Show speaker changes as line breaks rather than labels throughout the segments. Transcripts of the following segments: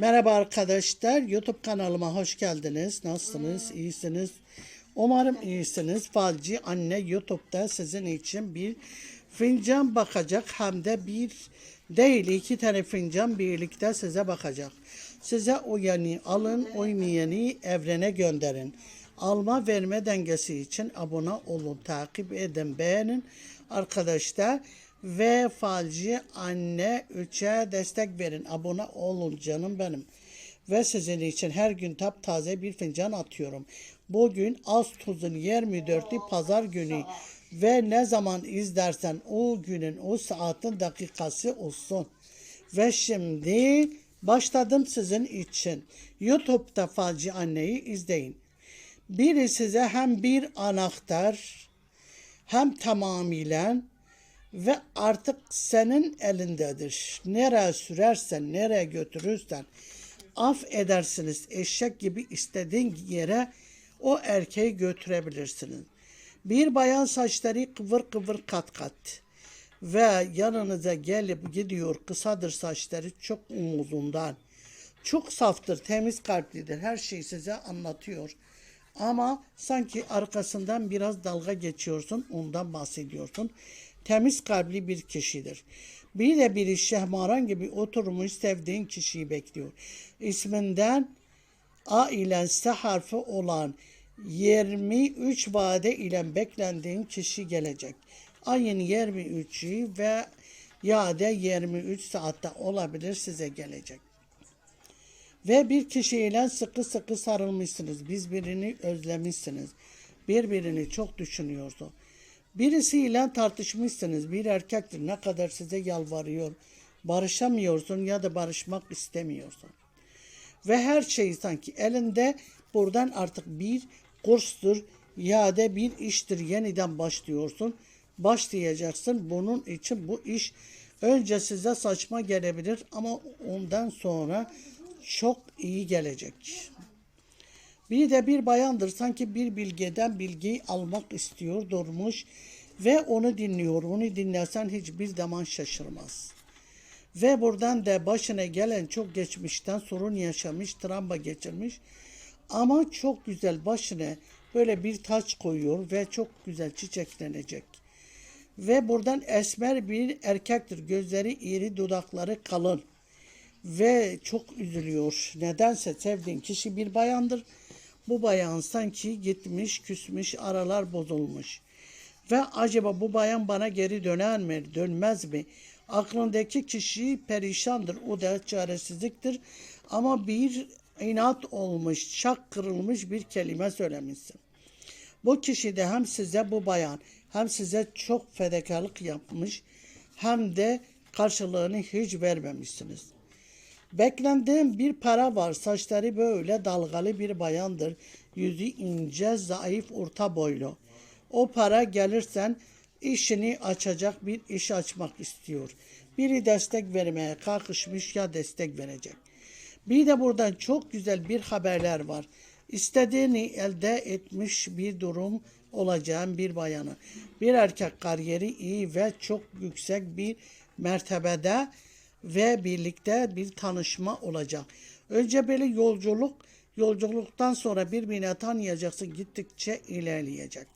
Merhaba arkadaşlar. YouTube kanalıma hoş geldiniz. Nasılsınız? İyisiniz? Umarım iyisiniz. Falci Anne YouTube'da sizin için bir fincan bakacak. Hem de bir değil iki tane fincan birlikte size bakacak. Size uyanı alın, uymayanı evrene gönderin. Alma verme dengesi için abone olun, takip edin, beğenin arkadaşlar. Ve falci anne 3'e destek verin. Abone olun canım benim. Ve sizin için her gün taptaze bir fincan atıyorum. Bugün Ağustos'un 24'ü pazar günü ve ne zaman izlersen o günün o saatin dakikası olsun. Ve şimdi başladım sizin için. YouTube'da Falci Anne'yi izleyin. Biri size hem bir anahtar hem tamamıyla ve artık senin elindedir. Nereye sürersen, nereye götürürsen af edersiniz. Eşek gibi istediğin yere o erkeği götürebilirsiniz. Bir bayan saçları kıvır kıvır kat kat ve yanınıza gelip gidiyor kısadır saçları çok umuzundan. Çok saftır, temiz kalplidir. Her şeyi size anlatıyor. Ama sanki arkasından biraz dalga geçiyorsun, ondan bahsediyorsun. Temiz kalpli bir kişidir. Bir de biri Şehmaran gibi oturmuş sevdiğin kişiyi bekliyor. İsminden A ile S harfi olan 23 vade ile beklendiğin kişi gelecek. Ayın 23'ü ve ya da 23 saatte olabilir size gelecek. Ve bir kişiyle sıkı sıkı sarılmışsınız. Birbirini özlemişsiniz. Birbirini çok düşünüyorsun. Birisiyle tartışmışsınız. Bir erkektir ne kadar size yalvarıyor. Barışamıyorsun ya da barışmak istemiyorsun. Ve her şey sanki elinde buradan artık bir kurstur ya da bir iştir yeniden başlıyorsun. Başlayacaksın. Bunun için bu iş önce size saçma gelebilir ama ondan sonra çok iyi gelecek. Bir de bir bayandır sanki bir bilgeden bilgiyi almak istiyor durmuş ve onu dinliyor. Onu dinlersen hiçbir zaman şaşırmaz. Ve buradan da başına gelen çok geçmişten sorun yaşamış, travma geçirmiş. Ama çok güzel başına böyle bir taç koyuyor ve çok güzel çiçeklenecek. Ve buradan esmer bir erkektir. Gözleri iri, dudakları kalın. Ve çok üzülüyor. Nedense sevdiğin kişi bir bayandır. Bu bayan sanki gitmiş, küsmüş, aralar bozulmuş. Ve acaba bu bayan bana geri döner mi, dönmez mi? Aklındaki kişi perişandır, o da çaresizliktir. Ama bir inat olmuş, şak kırılmış bir kelime söylemişsin. Bu kişi de hem size bu bayan hem size çok fedakarlık yapmış hem de karşılığını hiç vermemişsiniz. Beklendiğim bir para var. Saçları böyle dalgalı bir bayandır. Yüzü ince, zayıf, orta boylu. O para gelirsen işini açacak bir iş açmak istiyor. Biri destek vermeye kalkışmış ya destek verecek. Bir de buradan çok güzel bir haberler var. İstediğini elde etmiş bir durum olacağım bir bayanı. Bir erkek kariyeri iyi ve çok yüksek bir mertebede ve birlikte bir tanışma olacak. Önce böyle yolculuk, yolculuktan sonra birbirine tanıyacaksın gittikçe ilerleyecek.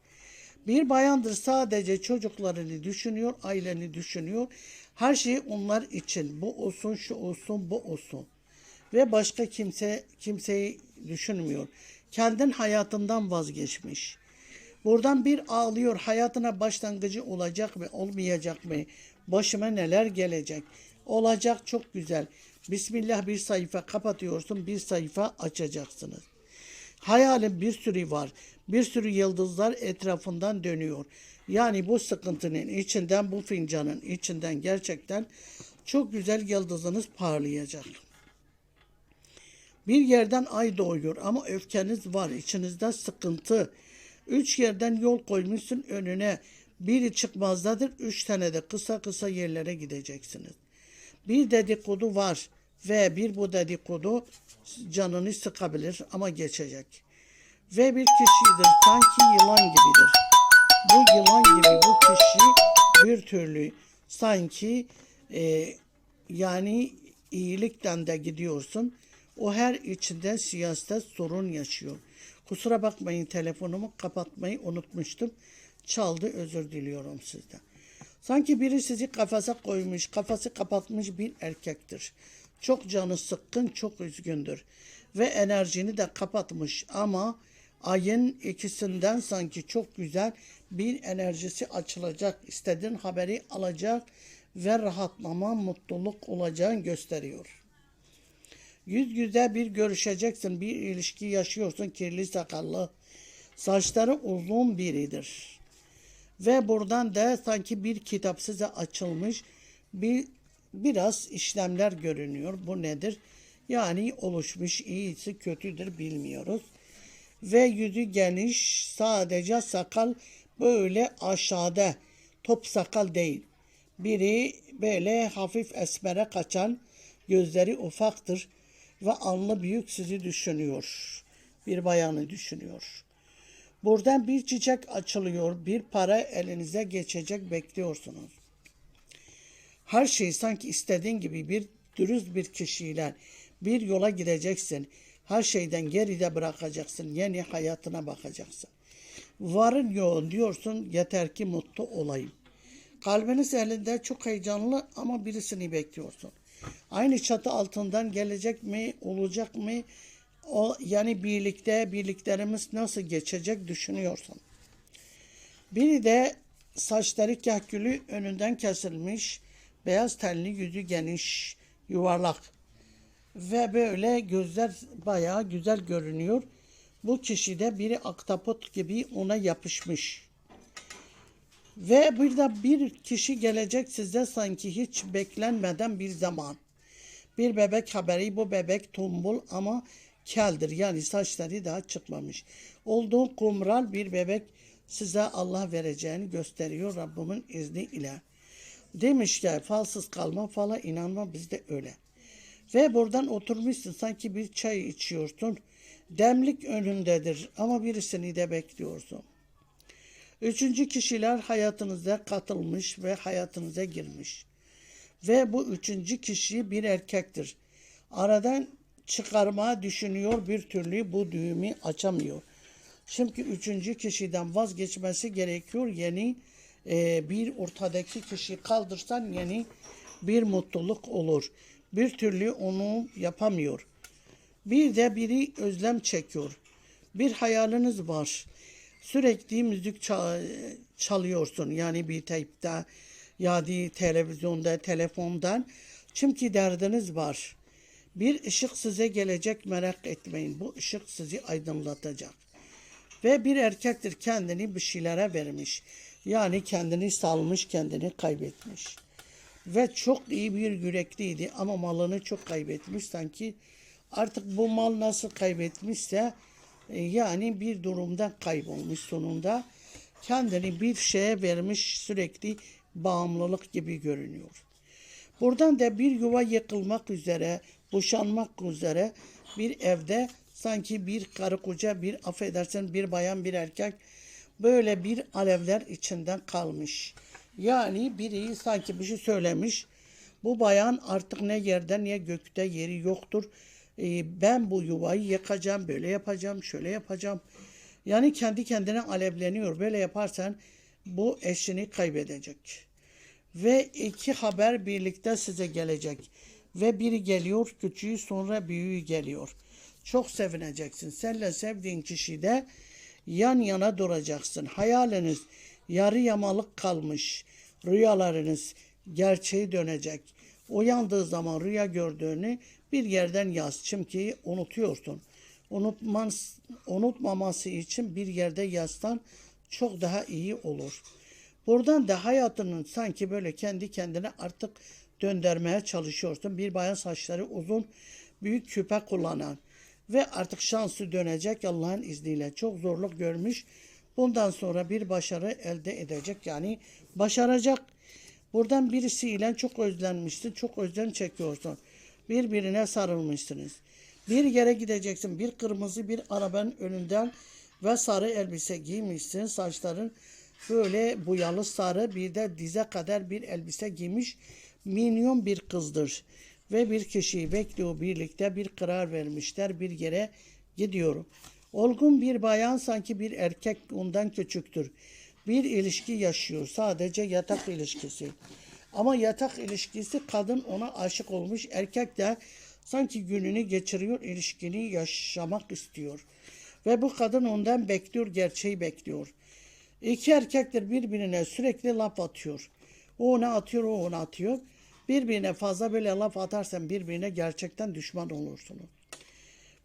Bir bayandır sadece çocuklarını düşünüyor, aileni düşünüyor. Her şey onlar için. Bu olsun, şu olsun, bu olsun. Ve başka kimse kimseyi düşünmüyor. Kendin hayatından vazgeçmiş. Buradan bir ağlıyor. Hayatına başlangıcı olacak mı, olmayacak mı? Başıma neler gelecek? Olacak çok güzel. Bismillah bir sayfa kapatıyorsun, bir sayfa açacaksınız. Hayalin bir sürü var. Bir sürü yıldızlar etrafından dönüyor. Yani bu sıkıntının içinden, bu fincanın içinden gerçekten çok güzel yıldızınız parlayacak. Bir yerden ay doğuyor ama öfkeniz var. içinizde sıkıntı. Üç yerden yol koymuşsun önüne. Biri çıkmazdadır. Üç tane de kısa kısa yerlere gideceksiniz. Bir dedikodu var ve bir bu dedikodu canını sıkabilir ama geçecek. Ve bir kişidir sanki yılan gibidir. Bu yılan gibi bu kişi bir türlü sanki e, yani iyilikten de gidiyorsun O her içinde siyasete sorun yaşıyor. Kusura bakmayın telefonumu kapatmayı unutmuştum. Çaldı özür diliyorum sizden. Sanki biri sizi kafese koymuş, kafası kapatmış bir erkektir. Çok canı sıkkın, çok üzgündür. Ve enerjini de kapatmış ama ayın ikisinden sanki çok güzel bir enerjisi açılacak. İstediğin haberi alacak ve rahatlama, mutluluk olacağını gösteriyor. Yüz yüze bir görüşeceksin, bir ilişki yaşıyorsun, kirli sakallı. Saçları uzun biridir. Ve buradan da sanki bir kitap size açılmış, bir biraz işlemler görünüyor. Bu nedir? Yani oluşmuş, iyisi kötüdür bilmiyoruz. Ve yüzü geniş, sadece sakal böyle aşağıda, top sakal değil. Biri böyle hafif esmere kaçan, gözleri ufaktır ve alnı büyük sizi düşünüyor. Bir bayanı düşünüyor. Buradan bir çiçek açılıyor, bir para elinize geçecek bekliyorsunuz. Her şey sanki istediğin gibi bir dürüst bir kişiyle bir yola gideceksin. Her şeyden geride bırakacaksın. Yeni hayatına bakacaksın. Varın yoğun diyorsun yeter ki mutlu olayım. Kalbiniz elinde çok heyecanlı ama birisini bekliyorsun. Aynı çatı altından gelecek mi, olacak mı? O yani birlikte birliklerimiz nasıl geçecek düşünüyorsun. Biri de saçları kahkülü önünden kesilmiş, beyaz tenli yüzü geniş, yuvarlak ve böyle gözler bayağı güzel görünüyor. Bu kişi de biri aktapot gibi ona yapışmış. Ve bir bir kişi gelecek size sanki hiç beklenmeden bir zaman. Bir bebek haberi bu bebek tombul ama keldir yani saçları daha çıkmamış. Olduğu kumral bir bebek size Allah vereceğini gösteriyor Rabbimin izniyle. Demiş ki falsız kalma fala inanma bizde öyle. Ve buradan oturmuşsun sanki bir çay içiyorsun. Demlik önündedir ama birisini de bekliyorsun. Üçüncü kişiler hayatınıza katılmış ve hayatınıza girmiş. Ve bu üçüncü kişi bir erkektir. Aradan çıkarma düşünüyor bir türlü bu düğümü açamıyor. Çünkü üçüncü kişiden vazgeçmesi gerekiyor. Yeni e, bir ortadaki kişiyi kaldırsan yeni bir mutluluk olur. Bir türlü onu yapamıyor. Bir de biri özlem çekiyor. Bir hayaliniz var. Sürekli müzik çalıyorsun. Yani bir teypte ya da televizyonda, telefondan. Çünkü derdiniz var. Bir ışık size gelecek merak etmeyin. Bu ışık sizi aydınlatacak. Ve bir erkektir kendini bir şeylere vermiş. Yani kendini salmış, kendini kaybetmiş. Ve çok iyi bir yürekliydi ama malını çok kaybetmiş. Sanki artık bu mal nasıl kaybetmişse e, yani bir durumda kaybolmuş sonunda. Kendini bir şeye vermiş sürekli bağımlılık gibi görünüyor. Buradan da bir yuva yıkılmak üzere, boşanmak üzere bir evde sanki bir karı koca, bir affedersin bir bayan, bir erkek böyle bir alevler içinden kalmış. Yani biri sanki bir şey söylemiş. Bu bayan artık ne yerde ne gökte yeri yoktur. Ee, ben bu yuvayı yakacağım, böyle yapacağım, şöyle yapacağım. Yani kendi kendine alevleniyor. Böyle yaparsan bu eşini kaybedecek. Ve iki haber birlikte size gelecek. Ve biri geliyor küçüğü sonra büyüğü geliyor. Çok sevineceksin. Senle sevdiğin kişi de yan yana duracaksın. Hayaliniz yarı yamalık kalmış. Rüyalarınız gerçeği dönecek. Uyandığı zaman rüya gördüğünü bir yerden yaz. Çünkü unutuyorsun. Unutman, unutmaması için bir yerde yazsan çok daha iyi olur. Buradan da hayatının sanki böyle kendi kendine artık döndürmeye çalışıyorsun. Bir bayan saçları uzun, büyük küpe kullanan ve artık şansı dönecek Allah'ın izniyle. Çok zorluk görmüş. Bundan sonra bir başarı elde edecek. Yani başaracak. Buradan birisiyle çok özlenmişsin. Çok özlem çekiyorsun. Birbirine sarılmışsınız. Bir yere gideceksin. Bir kırmızı bir arabanın önünden ve sarı elbise giymişsin. Saçların böyle boyalı sarı bir de dize kadar bir elbise giymiş. Minyon bir kızdır. ve bir kişiyi bekliyor birlikte bir karar vermişler bir yere gidiyor. Olgun bir bayan sanki bir erkek ondan küçüktür. Bir ilişki yaşıyor sadece yatak ilişkisi. Ama yatak ilişkisi kadın ona aşık olmuş erkek de sanki gününü geçiriyor ilişkini yaşamak istiyor. Ve bu kadın ondan bekliyor gerçeği bekliyor. İki erkekler birbirine sürekli laf atıyor. O ona atıyor, o ona atıyor. Birbirine fazla böyle laf atarsan birbirine gerçekten düşman olursunuz.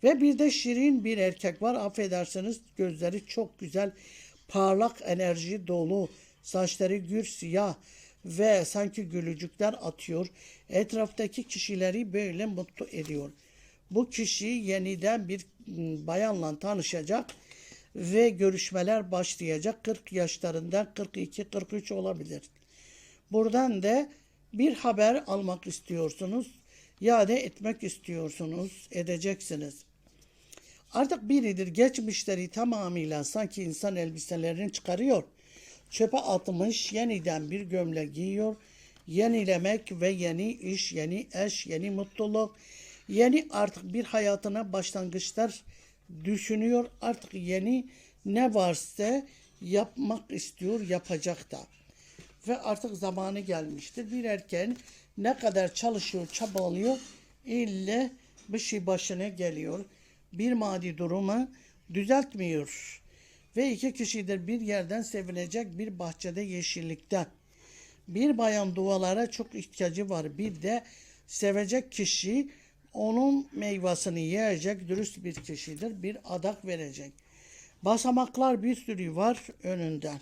Ve bir de şirin bir erkek var. Affedersiniz gözleri çok güzel, parlak enerji dolu, saçları gür siyah ve sanki gülücükler atıyor. Etraftaki kişileri böyle mutlu ediyor. Bu kişi yeniden bir m, bayanla tanışacak ve görüşmeler başlayacak. 40 yaşlarında 42-43 olabilir. Buradan da bir haber almak istiyorsunuz. Ya da etmek istiyorsunuz, edeceksiniz. Artık biridir geçmişleri tamamıyla sanki insan elbiselerini çıkarıyor. Çöpe atmış yeniden bir gömlek giyiyor. Yenilemek ve yeni iş, yeni eş, yeni mutluluk, yeni artık bir hayatına başlangıçlar düşünüyor. Artık yeni ne varsa yapmak istiyor, yapacak da. Ve artık zamanı gelmiştir. Bir erken ne kadar çalışıyor, çabalıyor, ille bir şey başına geliyor. Bir maddi durumu düzeltmiyor. Ve iki kişidir bir yerden sevilecek bir bahçede yeşillikte. Bir bayan dualara çok ihtiyacı var. Bir de sevecek kişi onun meyvasını yiyecek dürüst bir kişidir. Bir adak verecek. Basamaklar bir sürü var önünden.